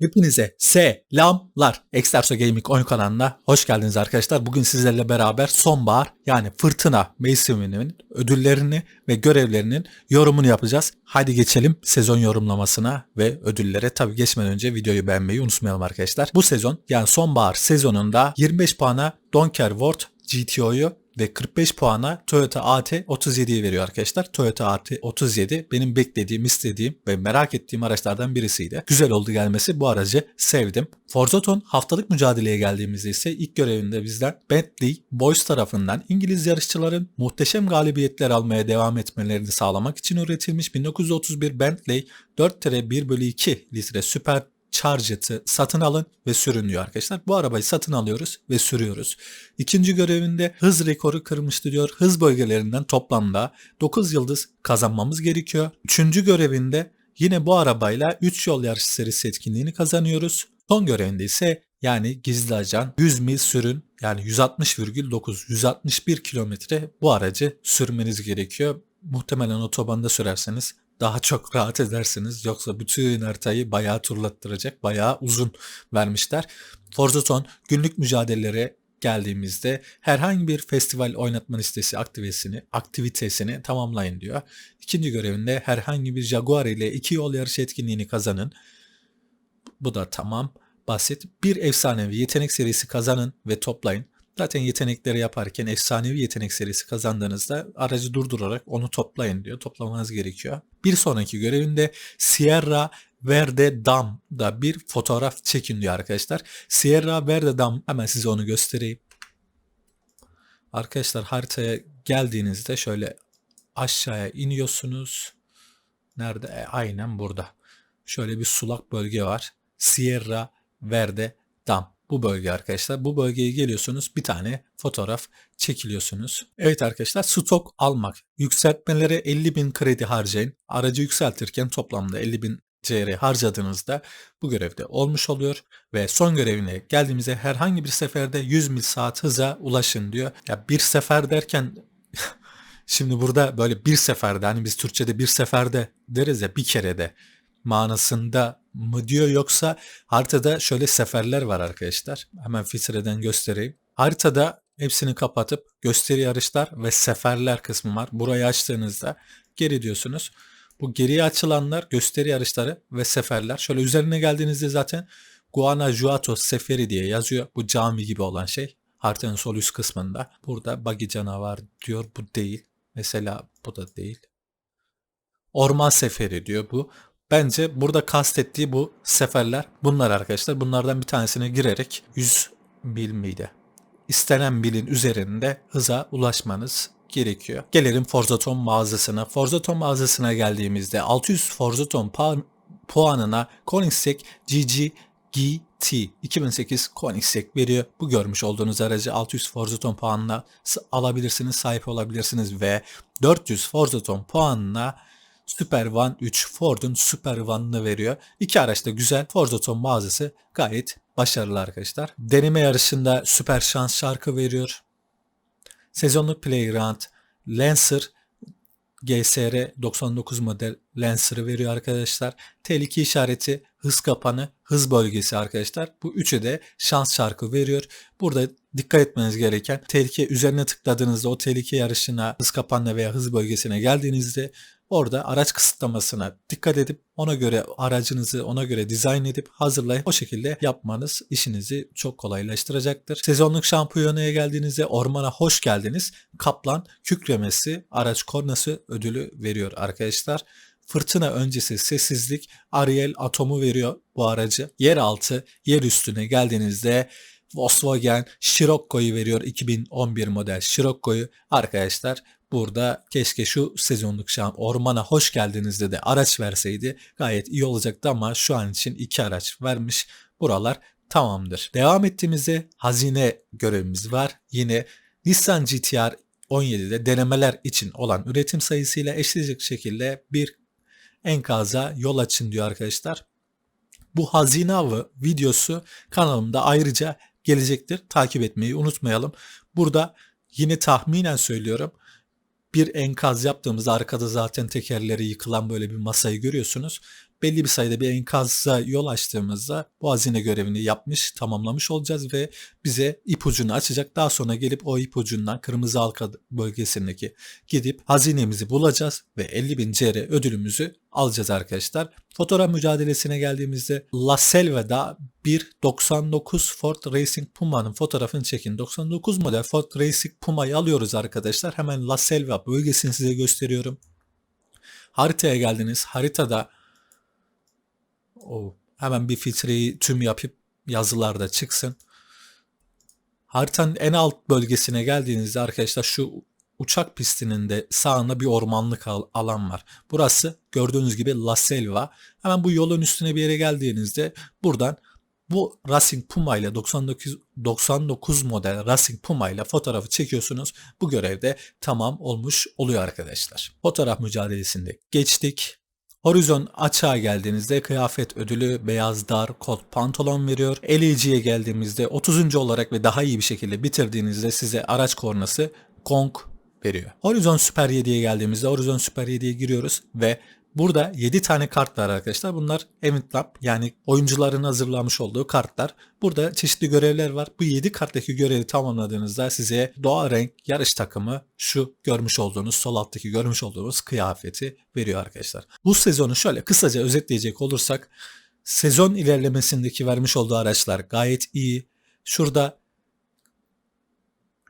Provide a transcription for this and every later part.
Hepinize selamlar. Exerso Gaming oyun kanalına hoş geldiniz arkadaşlar. Bugün sizlerle beraber sonbahar yani fırtına mevsiminin ödüllerini ve görevlerinin yorumunu yapacağız. Haydi geçelim sezon yorumlamasına ve ödüllere. Tabi geçmeden önce videoyu beğenmeyi unutmayalım arkadaşlar. Bu sezon yani sonbahar sezonunda 25 puana Donker World GTO'yu ve 45 puana Toyota AT 37'yi veriyor arkadaşlar. Toyota AT 37 benim beklediğim, istediğim ve merak ettiğim araçlardan birisiydi. Güzel oldu gelmesi. Bu aracı sevdim. Forzaton haftalık mücadeleye geldiğimizde ise ilk görevinde bizden Bentley Boys tarafından İngiliz yarışçıların muhteşem galibiyetler almaya devam etmelerini sağlamak için üretilmiş 1931 Bentley 4-1 bölü 2 litre süper Charget'ı satın alın ve sürün diyor arkadaşlar. Bu arabayı satın alıyoruz ve sürüyoruz. İkinci görevinde hız rekoru kırmıştı diyor. Hız bölgelerinden toplamda 9 yıldız kazanmamız gerekiyor. Üçüncü görevinde yine bu arabayla 3 yol yarış serisi etkinliğini kazanıyoruz. Son görevinde ise yani gizli ajan 100 mil sürün yani 160,9 161 kilometre bu aracı sürmeniz gerekiyor. Muhtemelen otobanda sürerseniz daha çok rahat edersiniz. Yoksa bütün haritayı bayağı turlattıracak, bayağı uzun vermişler. Forzaton günlük mücadelelere geldiğimizde herhangi bir festival oynatma listesi aktivitesini, aktivitesini tamamlayın diyor. İkinci görevinde herhangi bir Jaguar ile iki yol yarış etkinliğini kazanın. Bu da tamam. Basit. Bir efsanevi yetenek serisi kazanın ve toplayın. Zaten yetenekleri yaparken efsanevi yetenek serisi kazandığınızda aracı durdurarak onu toplayın diyor. Toplamanız gerekiyor. Bir sonraki görevinde Sierra Verde Dam'da bir fotoğraf çekin diyor arkadaşlar. Sierra Verde Dam hemen size onu göstereyim. Arkadaşlar haritaya geldiğinizde şöyle aşağıya iniyorsunuz. Nerede? E, aynen burada. Şöyle bir sulak bölge var. Sierra Verde Dam bu bölge arkadaşlar. Bu bölgeye geliyorsunuz bir tane fotoğraf çekiliyorsunuz. Evet arkadaşlar stok almak. Yükseltmelere 50 bin kredi harcayın. Aracı yükseltirken toplamda 50 bin CR harcadığınızda bu görevde olmuş oluyor ve son görevine geldiğimizde herhangi bir seferde 100 mil saat hıza ulaşın diyor. Ya bir sefer derken şimdi burada böyle bir seferde hani biz Türkçe'de bir seferde deriz ya bir kerede manasında mı diyor yoksa haritada şöyle seferler var arkadaşlar. Hemen filtreden göstereyim. Haritada hepsini kapatıp gösteri yarışlar ve seferler kısmı var. Burayı açtığınızda geri diyorsunuz. Bu geriye açılanlar gösteri yarışları ve seferler. Şöyle üzerine geldiğinizde zaten Guanajuato Seferi diye yazıyor. Bu cami gibi olan şey. Haritanın sol üst kısmında. Burada buggy canavar diyor. Bu değil. Mesela bu da değil. Orman seferi diyor bu. Bence burada kastettiği bu seferler bunlar arkadaşlar. Bunlardan bir tanesine girerek 100 mil miydi? İstenen bilin üzerinde hıza ulaşmanız gerekiyor. Gelelim Forzaton mağazasına. Forzaton mağazasına geldiğimizde 600 Forzaton puan, puanına Koenigsegg GG GT 2008 Koenigsegg veriyor. Bu görmüş olduğunuz aracı 600 Forzaton puanına alabilirsiniz, sahip olabilirsiniz ve 400 Forzaton puanına Super One 3 Ford'un Super One'ını veriyor. İki araç da güzel. Forzaton mağazası gayet başarılı arkadaşlar. Deneme yarışında süper şans şarkı veriyor. Sezonluk Playground Lancer GSR 99 model Lancer'ı veriyor arkadaşlar. Tehlike işareti, hız kapanı, hız bölgesi arkadaşlar. Bu üçü de şans şarkı veriyor. Burada dikkat etmeniz gereken tehlike üzerine tıkladığınızda o tehlike yarışına, hız kapanına veya hız bölgesine geldiğinizde Orada araç kısıtlamasına dikkat edip ona göre aracınızı ona göre dizayn edip hazırlayıp o şekilde yapmanız işinizi çok kolaylaştıracaktır. Sezonluk şampiyonaya geldiğinizde ormana hoş geldiniz. Kaplan kükremesi araç kornası ödülü veriyor arkadaşlar. Fırtına öncesi sessizlik Ariel atomu veriyor bu aracı. Yeraltı, yer üstüne geldiğinizde Volkswagen Scirocco'yu veriyor 2011 model Scirocco'yu. Arkadaşlar burada keşke şu sezonluk şam ormana hoş geldinizde de araç verseydi gayet iyi olacaktı ama şu an için iki araç vermiş. Buralar tamamdır. Devam ettiğimizde hazine görevimiz var. Yine Nissan GTR 17'de denemeler için olan üretim sayısıyla eşleyecek şekilde bir enkaza yol açın diyor arkadaşlar. Bu hazine avı videosu kanalımda ayrıca gelecektir. Takip etmeyi unutmayalım. Burada yine tahminen söylüyorum. Bir enkaz yaptığımızda arkada zaten tekerleri yıkılan böyle bir masayı görüyorsunuz. belli bir sayıda bir enkaza yol açtığımızda bu hazine görevini yapmış, tamamlamış olacağız ve bize ipucunu açacak. Daha sonra gelip o ipucundan kırmızı halka bölgesindeki gidip hazinemizi bulacağız ve 50.000 CR ödülümüzü alacağız arkadaşlar. Fotoğraf mücadelesine geldiğimizde La Selva'da bir 99 Ford Racing Puma'nın fotoğrafını çekin. 99 model Ford Racing Puma'yı alıyoruz arkadaşlar. Hemen La Selva bölgesini size gösteriyorum. Haritaya geldiniz. Haritada o hemen bir filtreyi tüm yapıp yazılarda çıksın. Haritanın en alt bölgesine geldiğinizde arkadaşlar şu uçak pistinin de sağında bir ormanlık alan var. Burası gördüğünüz gibi La Selva. Hemen bu yolun üstüne bir yere geldiğinizde buradan bu Racing Puma ile 99 99 model Racing Puma ile fotoğrafı çekiyorsunuz. Bu görevde tamam olmuş oluyor arkadaşlar. Fotoğraf mücadelesinde geçtik. Horizon açığa geldiğinizde kıyafet ödülü beyaz dar kot pantolon veriyor. Eleyiciye geldiğimizde 30. olarak ve daha iyi bir şekilde bitirdiğinizde size araç kornası Gong veriyor. Horizon Super 7'ye geldiğimizde Horizon Super 7'ye giriyoruz ve Burada 7 tane kart var arkadaşlar. Bunlar Event Lab yani oyuncuların hazırlamış olduğu kartlar. Burada çeşitli görevler var. Bu 7 karttaki görevi tamamladığınızda size doğa renk yarış takımı şu görmüş olduğunuz sol alttaki görmüş olduğunuz kıyafeti veriyor arkadaşlar. Bu sezonu şöyle kısaca özetleyecek olursak sezon ilerlemesindeki vermiş olduğu araçlar gayet iyi. Şurada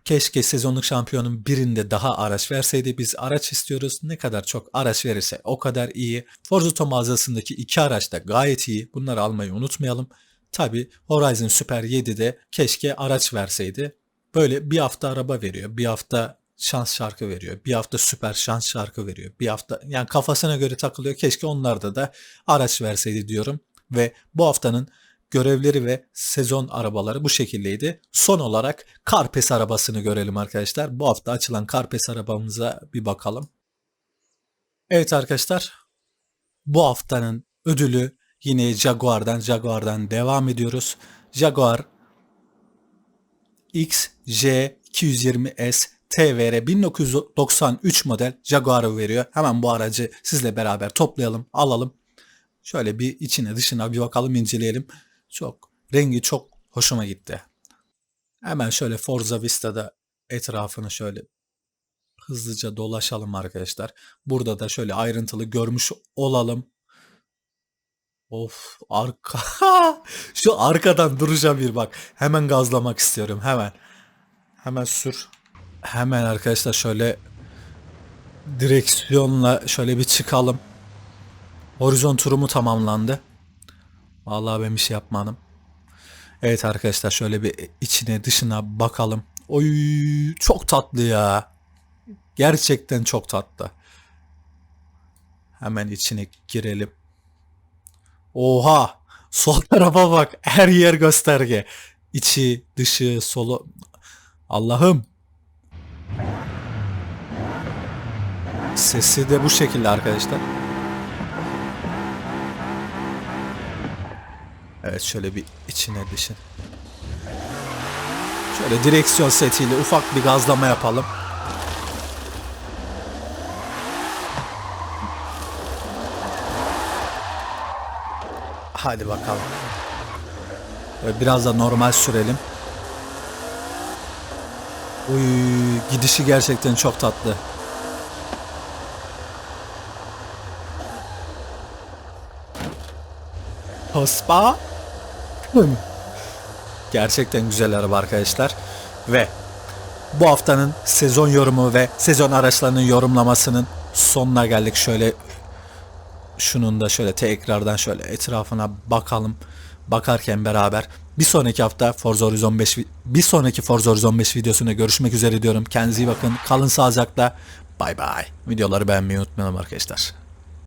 Keşke sezonluk şampiyonun birinde daha araç verseydi. Biz araç istiyoruz. Ne kadar çok araç verirse o kadar iyi. Forza mağazasındaki iki araç da gayet iyi. Bunları almayı unutmayalım. Tabi Horizon Super 7'de keşke araç verseydi. Böyle bir hafta araba veriyor. Bir hafta şans şarkı veriyor. Bir hafta süper şans şarkı veriyor. Bir hafta yani kafasına göre takılıyor. Keşke onlarda da araç verseydi diyorum. Ve bu haftanın görevleri ve sezon arabaları bu şekildeydi. Son olarak Carpes arabasını görelim arkadaşlar. Bu hafta açılan Carpes arabamıza bir bakalım. Evet arkadaşlar bu haftanın ödülü yine Jaguar'dan Jaguar'dan devam ediyoruz. Jaguar XJ220S TVR 1993 model Jaguar'ı veriyor. Hemen bu aracı sizle beraber toplayalım, alalım. Şöyle bir içine dışına bir bakalım inceleyelim. Çok rengi çok hoşuma gitti. Hemen şöyle Forza Vista'da etrafını şöyle hızlıca dolaşalım arkadaşlar. Burada da şöyle ayrıntılı görmüş olalım. Of arka. Şu arkadan duracağım bir bak. Hemen gazlamak istiyorum hemen. Hemen sür. Hemen arkadaşlar şöyle direksiyonla şöyle bir çıkalım. Horizon turumu tamamlandı. Vallahi ben bir şey yapmadım. Evet arkadaşlar şöyle bir içine dışına bakalım. Oy çok tatlı ya. Gerçekten çok tatlı. Hemen içine girelim. Oha! Sol tarafa bak. Her yer gösterge. İçi, dışı, solu. Allah'ım. Sesi de bu şekilde arkadaşlar. Evet şöyle bir içine dışın. Şöyle direksiyon setiyle ufak bir gazlama yapalım. Hadi bakalım. Böyle biraz da normal sürelim. Uy, gidişi gerçekten çok tatlı. Hospa. Gerçekten güzel araba arkadaşlar. Ve bu haftanın sezon yorumu ve sezon araçlarının yorumlamasının sonuna geldik. Şöyle şunun da şöyle tekrardan şöyle etrafına bakalım. Bakarken beraber bir sonraki hafta Forza Horizon 5 bir sonraki Forza Horizon 5 videosunda görüşmek üzere diyorum. Kendinize iyi bakın. Kalın sağlıcakla. Bay bay. Videoları beğenmeyi unutmayalım arkadaşlar.